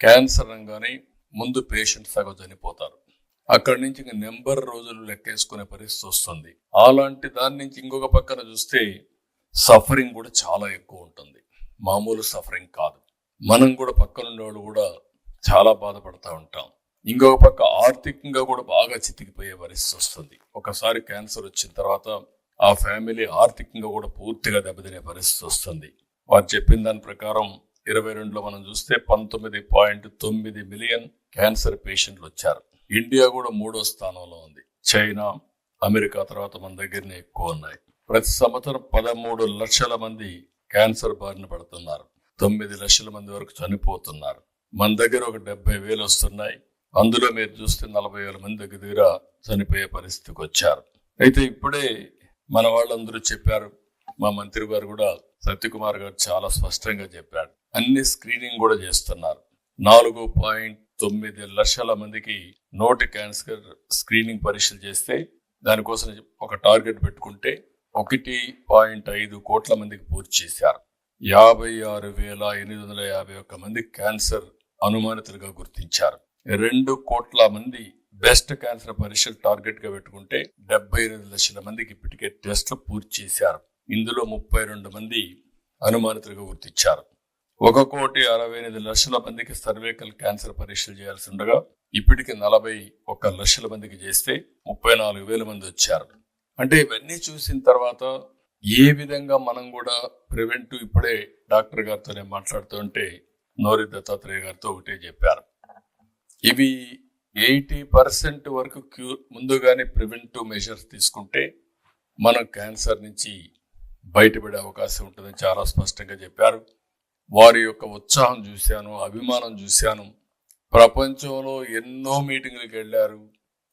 Cancer అనగానే ముందు patient సగం చనిపోతారు. అక్కడి నుంచి ఇంక నెంబర్ రోజులు లెక్కేసుకునే పరిస్థితి వస్తుంది. అలాంటి దాని నుంచి ఇంకొక పక్కన చూస్తే సఫరింగ్ కూడా చాలా ఎక్కువ ఉంటుంది. మామూలు సఫరింగ్ కాదు. మనం కూడా పక్కనుండే వాళ్ళు కూడా చాలా బాధపడతా ఉంటాం. ఇంకొక పక్క ఆర్థికంగా కూడా బాగా చితికిపోయే పరిస్థితి వస్తుంది. ఒకసారి క్యాన్సర్ వచ్చిన తర్వాత ఆ ఫ్యామిలీ ఆర్థికంగా కూడా పూర్తిగా దెబ్బతినే పరిస్థితి వస్తుంది. వారు చెప్పిన దాని ప్రకారం ఇరవై రెండులో మనం చూస్తే పంతొమ్మిది పాయింట్ తొమ్మిది మిలియన్ క్యాన్సర్ పేషెంట్లు వచ్చారు. ఇండియా కూడా మూడో స్థానంలో ఉంది. చైనా అమెరికా తర్వాత మన దగ్గరనే ఎక్కువ ఉన్నాయి. ప్రతి సంవత్సరం పదమూడు లక్షల మంది క్యాన్సర్ బారిన పడుతున్నారు. తొమ్మిది లక్షల మంది వరకు చనిపోతున్నారు. మన దగ్గర ఒక డెబ్బై వేలు వస్తున్నాయి. అందులో మీరు చూస్తే నలభై వేల మంది దగ్గర దగ్గర చనిపోయే పరిస్థితికి వచ్చారు. అయితే ఇప్పుడే మన వాళ్ళందరూ చెప్పారు. మా మంత్రి గారు కూడా సత్యకుమార్ గారు చాలా స్పష్టంగా చెప్పాడు. అన్ని స్క్రీనింగ్ కూడా చేస్తున్నారు. నాలుగు పాయింట్ తొమ్మిది లక్షల మందికి నోటి క్యాన్సర్ స్క్రీనింగ్ పరీక్షలు చేస్తే దానికోసం ఒక టార్గెట్ పెట్టుకుంటే ఒకటి పాయింట్ ఐదు కోట్ల మందికి పూర్తి చేశారు. యాభై ఆరు వేల ఎనిమిది వందల యాభై ఒక్క మంది క్యాన్సర్ అనుమానితులుగా గుర్తించారు. రెండు కోట్ల మంది బెస్ట్ క్యాన్సర్ పరీక్షలు టార్గెట్గా పెట్టుకుంటే డెబ్బై ఎనిమిది లక్షల మందికి ఇప్పటికే టెస్టులు పూర్తి చేశారు. ఇందులో ముప్పై రెండు మంది అనుమానితులుగా గుర్తించారు. ఒక కోటి అరవై ఎనిమిది లక్షల మందికి సర్వేకల్ క్యాన్సర్ పరీక్షలు చేయాల్సి ఉండగా ఇప్పటికి నలభై ఒక్క లక్షల మందికి చేస్తే ముప్పై నాలుగు వేల మంది వచ్చారు. అంటే ఇవన్నీ చూసిన తర్వాత ఏ విధంగా మనం కూడా ప్రివెంటివ్ ఇప్పుడే డాక్టర్ గారితో నేను మాట్లాడుతుంటే నోరి దత్తాత్రేయ గారితో ఒకటే చెప్పారు. ఇవి ఎయిటీ పర్సెంట్ వరకు క్యూ ముందుగానే ప్రివెంటివ్ మెజర్స్ తీసుకుంటే మనం క్యాన్సర్ నుంచి బయటపడే అవకాశం ఉంటుందని చాలా స్పష్టంగా చెప్పారు. వారి యొక్క ఉత్సాహం చూశాను అభిమానం చూశాను. ప్రపంచంలో ఎన్నో మీటింగ్లకు వెళ్ళారు.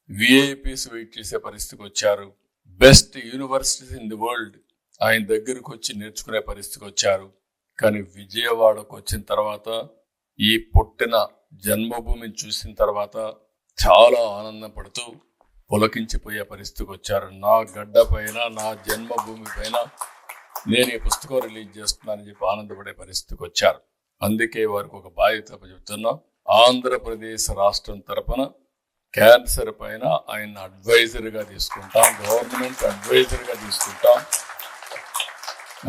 విఐపీస్ వెయిట్ చేసే పరిస్థితికి వచ్చారు. Best universities in the world ఆయన దగ్గరకు వచ్చి నేర్చుకునే పరిస్థితికి వచ్చారు. కానీ విజయవాడకు వచ్చిన తర్వాత ఈ పుట్టిన జన్మభూమిని చూసిన తర్వాత చాలా ఆనందపడుతూ పులకించిపోయే పరిస్థితికి వచ్చారు. నా గడ్డ పైన నా జన్మభూమి పైన నేను ఈ పుస్తకం రిలీజ్ చేస్తున్నానని చెప్పి ఆనందపడే పరిస్థితికి వచ్చారు. అందుకే వారికి ఒక బాధ్యత చెబుతున్నాం ఆంధ్రప్రదేశ్ రాష్ట్రం తరపున క్యాన్సర్ పైన ఆయన అడ్వైజర్గా తీసుకుంటాం గవర్నమెంట్ అడ్వైజర్గా తీసుకుంటాం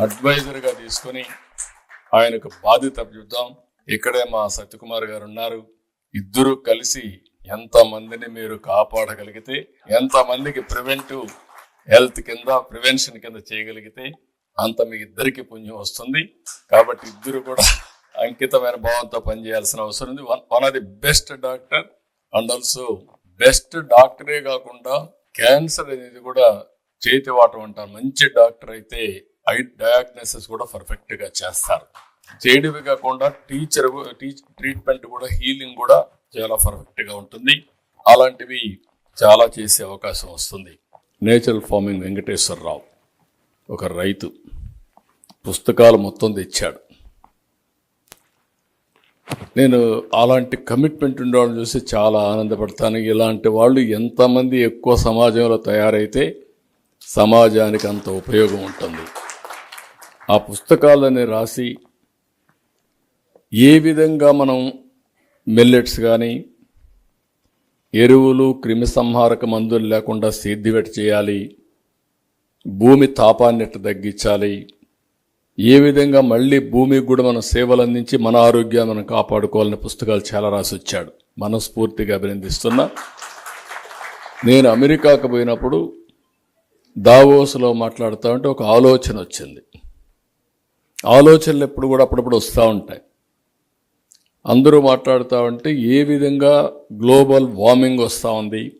అడ్వైజర్గా తీసుకొని ఆయనకు బాధ్యత చెబుతాం. ఇక్కడే మా సత్యకుమార్ గారు ఉన్నారు. ఇద్దరు కలిసి ఎంతమందిని మీరు కాపాడగలిగితే ఎంతమందికి ప్రివెంటివ్ హెల్త్ కింద ప్రివెన్షన్ కింద చేయగలిగితే అంత మీ ఇద్దరికి పుణ్యం వస్తుంది. కాబట్టి ఇద్దరు కూడా అంకితమైన భావంతో పనిచేయాల్సిన అవసరం ఉంది. One one of the best doctor and also best డాక్టరే కాకుండా క్యాన్సర్ అనేది కూడా చేతి వాటం అంటారు. మంచి డాక్టర్ అయితే ఐ డయాగ్నోసిస్ కూడా పర్ఫెక్ట్గా చేస్తారు. చేయడమే కాకుండా టీచర్ ట్రీట్మెంట్ కూడా హీలింగ్ కూడా చాలా పర్ఫెక్ట్గా ఉంటుంది. అలాంటివి చాలా చేసే అవకాశం వస్తుంది. Natural farming Venkateswararao. ఒక రైతు పుస్తకాలు మొత్తం తెచ్చాడు. నేను అలాంటి కమిట్మెంట్ ఉండేవాళ్ళని చూసి చాలా ఆనందపడతాను. ఇలాంటి వాళ్ళు ఎంతమంది ఎక్కువ సమాజంలో తయారైతే సమాజానికి అంత ఉపయోగం ఉంటుంది. ఆ పుస్తకాలని రాసి ఏ విధంగా మనం మిల్లెట్స్ కానీ ఎరువులు క్రిమిసంహారక మందులు లేకుండా సేద్యవెట చేయాలి భూమి తాపాన్ని ఎట్ట తగ్గించాలి? ఏ విధంగా మళ్ళీ భూమికి కూడా మనం సేవలు అందించి మన ఆరోగ్యాన్ని మనం కాపాడుకోవాలని పుస్తకాలు చాలా రాసి వచ్చాడు. మనస్ఫూర్తిగా అభినందిస్తున్నా. నేను అమెరికాకు పోయినప్పుడు దావోస్లో మాట్లాడుతూ ఉంటే ఒక ఆలోచన వచ్చింది. ఆలోచనలు ఎప్పుడు కూడా అప్పుడప్పుడు వస్తూ ఉంటాయి. అందరూ మాట్లాడుతూ ఉంటే ఏ విధంగా గ్లోబల్ వార్మింగ్ వస్తూ ఉంది?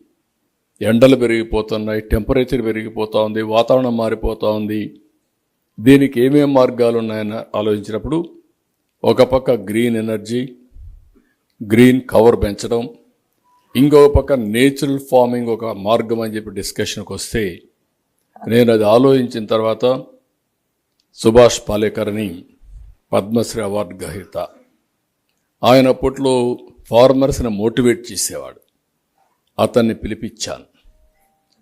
ఎండలు పెరిగిపోతున్నాయి టెంపరేచర్ పెరిగిపోతూ ఉంది వాతావరణం మారిపోతూ ఉంది. దీనికి ఏమేమి మార్గాలు ఉన్నాయని ఆలోచించినప్పుడు ఒక పక్క గ్రీన్ ఎనర్జీ గ్రీన్ కవర్ పెంచడం ఇంకొక పక్క నేచురల్ ఫార్మింగ్ ఒక మార్గం అని చెప్పి డిస్కషన్కి వస్తే నేను అది ఆలోచించిన తర్వాత సుభాష్ పాలేకర్ని పద్మశ్రీ అవార్డు గ్రహీత. ఆయన అప్పట్లో ఫార్మర్స్ని మోటివేట్ చేసేవాడు. అతన్ని పిలిపించాను.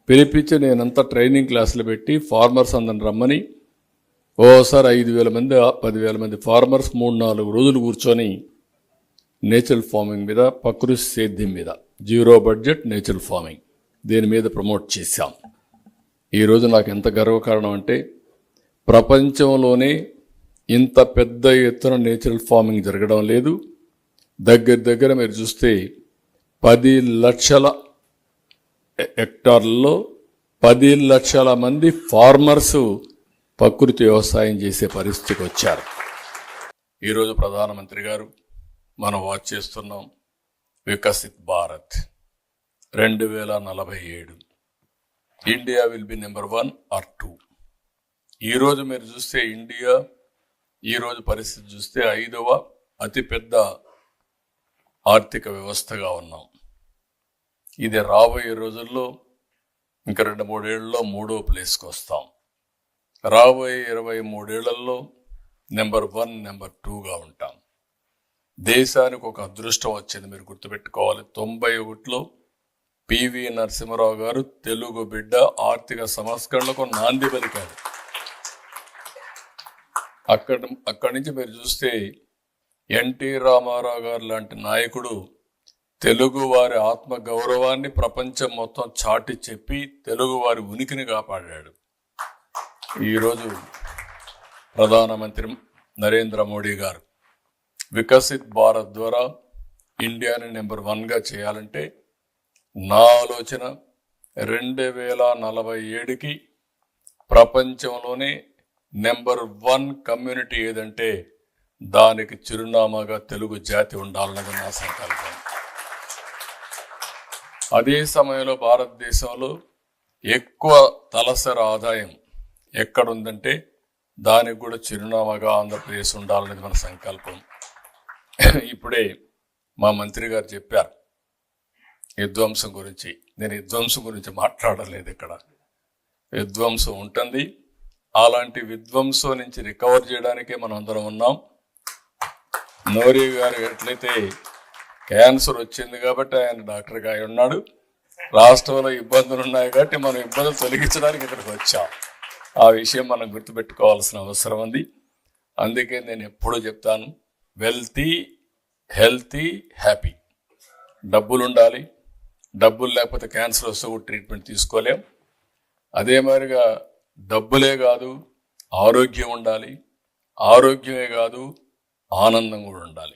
పిలిపించి నేనంతా ట్రైనింగ్ క్లాసులు పెట్టి ఫార్మర్స్ అందరిని రమ్మని ఓసారి ఐదు వేల మంది పదివేల మంది ఫార్మర్స్ మూడు నాలుగు రోజులు కూర్చొని నేచురల్ ఫార్మింగ్ మీద ప్రకృతి సేద్యం మీద జీరో బడ్జెట్ నేచురల్ ఫార్మింగ్ దీని మీద ప్రమోట్ చేశాం. ఈరోజు నాకు ఎంత గర్వకారణం అంటే ప్రపంచంలోనే ఇంత పెద్ద ఎత్తున నేచురల్ ఫార్మింగ్ జరగడం లేదు. దగ్గర దగ్గర మీరు చూస్తే పది లక్షల హెక్టార్లలో పది లక్షల మంది ఫార్మర్స్ ప్రకృతి వ్యవసాయం చేసే పరిస్థితికి వచ్చారు. ఈరోజు ప్రధానమంత్రి గారు మనం వాచ్ చేస్తున్నాం వికసిత్ భారత్ రెండు వేల నలభై ఏడు. India will be number one or two. ఈరోజు మీరు చూస్తే ఇండియా ఈరోజు పరిస్థితి చూస్తే ఐదవ అతిపెద్ద ఆర్థిక వ్యవస్థగా ఉన్నాం. ఇది రాబోయే రోజుల్లో ఇంకా రెండు మూడేళ్ళలో మూడో ప్లేస్కి వస్తాం రాబోయే ఇరవై మూడేళ్ళలో నెంబర్ వన్ నెంబర్ టూగా ఉంటాం. దేశానికి ఒక అదృష్టం వచ్చింది మీరు గుర్తుపెట్టుకోవాలి. తొంభై ఒకటిలో పివి నరసింహరావు గారు తెలుగు బిడ్డ ఆర్థిక సంస్కరణలకు నాంది పలికారు. అక్కడ అక్కడి నుంచి మీరు చూస్తే ఎన్టీ రామారావు గారు లాంటి నాయకుడు తెలుగు వారి ఆత్మ గౌరవాన్ని ప్రపంచం మొత్తం చాటి చెప్పి తెలుగు వారి ఉనికిని కాపాడాడు. ఈరోజు ప్రధానమంత్రి నరేంద్ర మోడీ గారు వికసిత్ భారత్ ద్వారా ఇండియాని నెంబర్ వన్గా చేయాలంటే నా ఆలోచన రెండు వేల నలభై ఏడుకి ప్రపంచంలోనే నెంబర్ వన్ కమ్యూనిటీ ఏదంటే దానికి చిరునామాగా తెలుగు జాతి ఉండాలన్నది నా సంకల్పం. అదే సమయంలో భారతదేశంలో ఎక్కువ తలసరి ఆదాయం ఎక్కడుందంటే దానికి కూడా చిరునామాగా ఆంధ్రప్రదేశ్ ఉండాలనేది మన సంకల్పం. ఇప్పుడే మా మంత్రి గారు చెప్పారు. విధ్వంసం గురించి. నేను విధ్వంసం గురించి మాట్లాడలేదు ఇక్కడ. విధ్వంసం ఉంటుంది. అలాంటి విధ్వంసం నుంచి రికవర్ చేయడానికే మనం అందరం ఉన్నాం. నోరి గారు ఎట్లయితే క్యాన్సర్ వచ్చింది కాబట్టి ఆయన డాక్టర్గా అయి ఉన్నాడు. రాష్ట్రంలో ఇబ్బందులు ఉన్నాయి కాబట్టి మనం ఇబ్బందులు తొలగించడానికి ఇక్కడికి వచ్చాం. ఆ విషయం మనం గుర్తుపెట్టుకోవాల్సిన అవసరం ఉంది. అందుకే నేను ఎప్పుడూ చెప్తాను వెల్తీ హెల్తీ హ్యాపీ. డబ్బులు ఉండాలి. డబ్బులు లేకపోతే క్యాన్సర్ వస్తే ట్రీట్మెంట్ తీసుకోలేం. అదే మాదిరిగా డబ్బులే కాదు ఆరోగ్యం ఉండాలి. ఆరోగ్యమే కాదు ఆనందం కూడా ఉండాలి.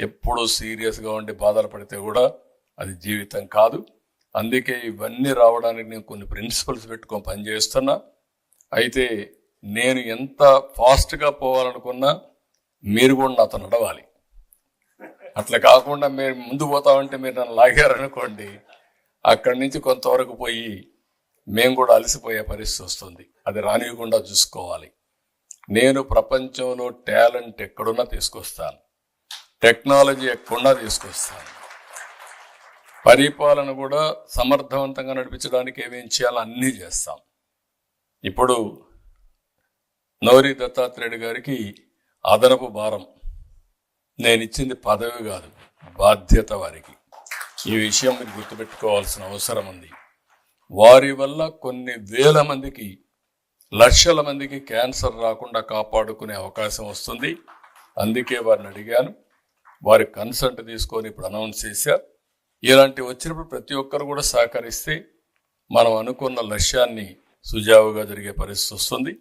ఎప్పుడూ సీరియస్గా ఉండి బాధలు పడితే కూడా అది జీవితం కాదు. అందుకే ఇవన్నీ రావడానికి నేను కొన్ని ప్రిన్సిపల్స్ పెట్టుకొని పనిచేస్తున్నా అయితే నేను ఎంత ఫాస్ట్గా పోవాలనుకున్నా మీరు కూడా నాతో నడవాలి. అట్లా కాకుండా మీరు ముందు పోతామంటే మీరు నన్ను లాగారనుకోండి అక్కడి నుంచి కొంతవరకు పోయి మేము కూడా అలసిపోయే పరిస్థితి వస్తుంది. అది రానివ్వకుండా చూసుకోవాలి. నేను ప్రపంచంలో టాలెంట్ ఎక్కడున్నా తీసుకొస్తాను. టెక్నాలజీ ఎక్కడున్నా తీసుకొస్తాను. పరిపాలన కూడా సమర్థవంతంగా నడిపించడానికి ఏమేం చేయాలో అన్నీ చేస్తాం. ఇప్పుడు నౌరి దత్తాత్రేయుడు గారికి అదనపు భారం. నేను ఇచ్చింది పదవి కాదు బాధ్యత వారికి. ఈ విషయం మీరు గుర్తుపెట్టుకోవాల్సిన అవసరం ఉంది. వారి వల్ల కొన్ని వేల మందికి లక్షల మందికి క్యాన్సర్ రాకుండా కాపాడుకునే అవకాశం వస్తుంది. అందుకే వారిని అడిగాను. వారి కన్సల్ట్ తీసుకొని ఇప్పుడు అనౌన్స్ చేశారు ఇలాంటి వచ్చినప్పుడు ప్రతి ఒక్కరు కూడా సహకరిస్తే మనం అనుకున్న లక్ష్యాన్ని సుజావుగా జరిగే పరిస్థితి వస్తుంది.